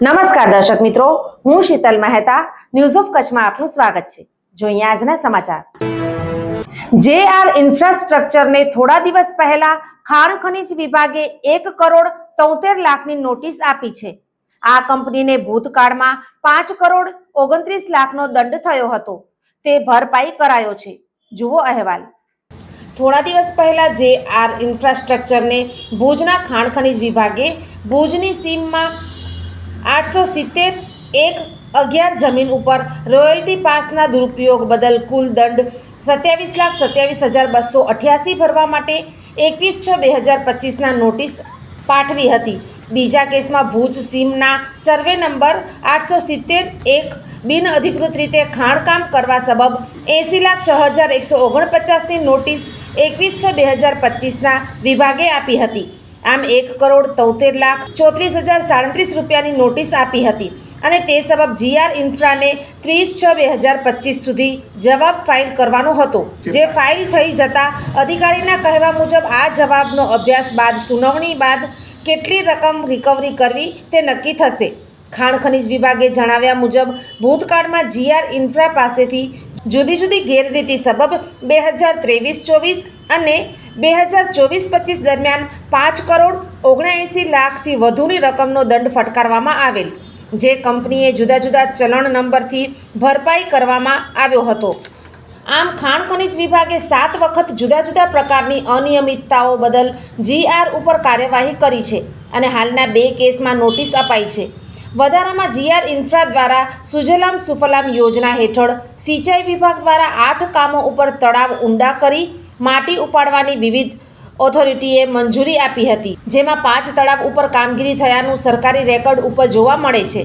નમસ્કાર દર્શક મિત્રો, હું શીતલ મહેતા ન્યૂઝ ઓફ કચ્છમાં આપનું સ્વાગત છે. જોઈએ આજના સમાચાર. જે આર ઇન્ફ્રાસ્ટ્રક્ચરને થોડા દિવસ પહેલા ખાણ ખનીજ વિભાગે એક કરોડ તોતેર લાખની નોટિસ આપી છે. આ કંપનીને ભૂતકાળમાં પાંચ કરોડ ઓગણત્રીસ લાખનો દંડ થયો હતો. તે ભરપાઈ કરાયો છે. જુઓ અહેવાલ. થોડા દિવસ પહેલા જે આર ઇન્ફ્રાસ્ટ્રક્ચરને ભુજના ખાણ ખનીજ વિભાગે ભુજની સીમમાં આઠસો સિત્તેર એક અગિયાર જમીન ઉપર રોયલ્ટી પાસના દુરુપયોગ બદલ કુલ દંડ સત્યાવીસ લાખ સત્યાવીસ હજાર બસો અઠ્યાસી ભરવા માટે એકવીસ છ બે હજાર પચીસના નોટિસ પાઠવી હતી. બીજા કેસમાં ભુજ સીમના સર્વે નંબર આઠસો સિત્તેર એક બિન અધિકૃત રીતે ખાણકામ કરવા સબબ એંસી લાખ છ હજાર એકસો ઓગણપચાસની નોટિસ એકવીસ છ બે હજાર પચીસના વિભાગે આપી હતી. આમ એક કરોડ તોતેર લાખ ચોત્રીસ હજાર સાડત્રીસ રૂપિયાની નોટિસ આપી હતી અને તે સબબ જીઆર ઇન્ફ્રાને ત્રીસ છ બે હજાર પચીસ સુધી જવાબ ફાઇલ કરવાનો હતો. જે ફાઇલ થઈ જતા અધિકારીના કહેવા મુજબ આ જવાબનો અભ્યાસ બાદ, સુનાવણી બાદ કેટલી રકમ રિકવરી કરવી તે નક્કી થશે. ખાણ ખનિજ વિભાગે જણાવ્યા મુજબ, ભૂતકાળમાં જીઆર ઇન્ફ્રા પાસેથી જુદી જુદી ગેરરીતિ સબબ બે હજાર ત્રેવીસ ચોવીસ અને બે હજાર ચોવીસ પચીસ દરમિયાન પાંચ કરોડ ઓગણએંસી લાખથી વધુની રકમનો દંડ ફટકારવામાં આવેલ, જે કંપનીએ જુદા જુદા ચલણ નંબરથી ભરપાઈ કરવામાં આવ્યો હતો. આમ, ખાણ ખનિજ વિભાગે સાત વખત જુદા જુદા પ્રકારની અનિયમિતતાઓ બદલ જીઆર ઉપર કાર્યવાહી કરી છે અને હાલના બે કેસમાં નોટિસ અપાઈ છે. વધારામાં જીઆર ઇન્ફ્રા દ્વારા સુજલામ સુફલામ યોજના હેઠળ સિંચાઈ વિભાગ દ્વારા આઠ કામો ઉપર તળાવ ઊંડા કરી માટી ઉપાડવાની વિવિધ ઓથોરિટીએ મંજૂરી આપી હતી, જેમાં પાંચ તળાવ ઉપર કામગીરી થયાનું સરકારી રેકોર્ડ ઉપર જોવા મળે છે.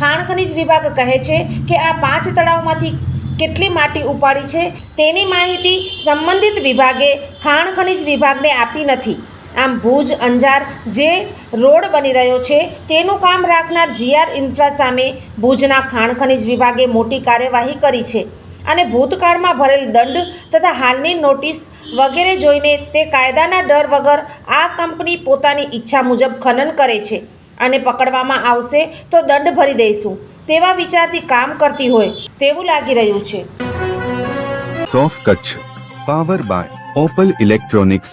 ખાણ ખનીજ વિભાગ કહે છે કે આ પાંચ તળાવમાંથી કેટલી માટી ઉપાડી છે તેની માહિતી સંબંધિત વિભાગે ખાણ ખનીજ વિભાગને આપી નથી. આમ ભુજ અંજાર જે રોડ બની રહ્યો છે, તેનું કામ રાખનાર જીઆર ઇન્ફ્રા સામે ભુજના ખાણ ખનિજ વિભાગે મોટી કાર્યવાહી કરી છે અને ભૂતકાળમાં ભરેલ દંડ તથા હાલની નોટિસ વગેરે જોઈને તે કાયદાના ડર વગર આ કંપની પોતાની ઈચ્છા મુજબ ખનન કરે છે અને પકડવામાં આવશે તો દંડ ભરી દઈશું, તેવા વિચારથી કામ કરતી હોય તેવું લાગી રહ્યું છે. સોફ Kutch, power by Opal electronics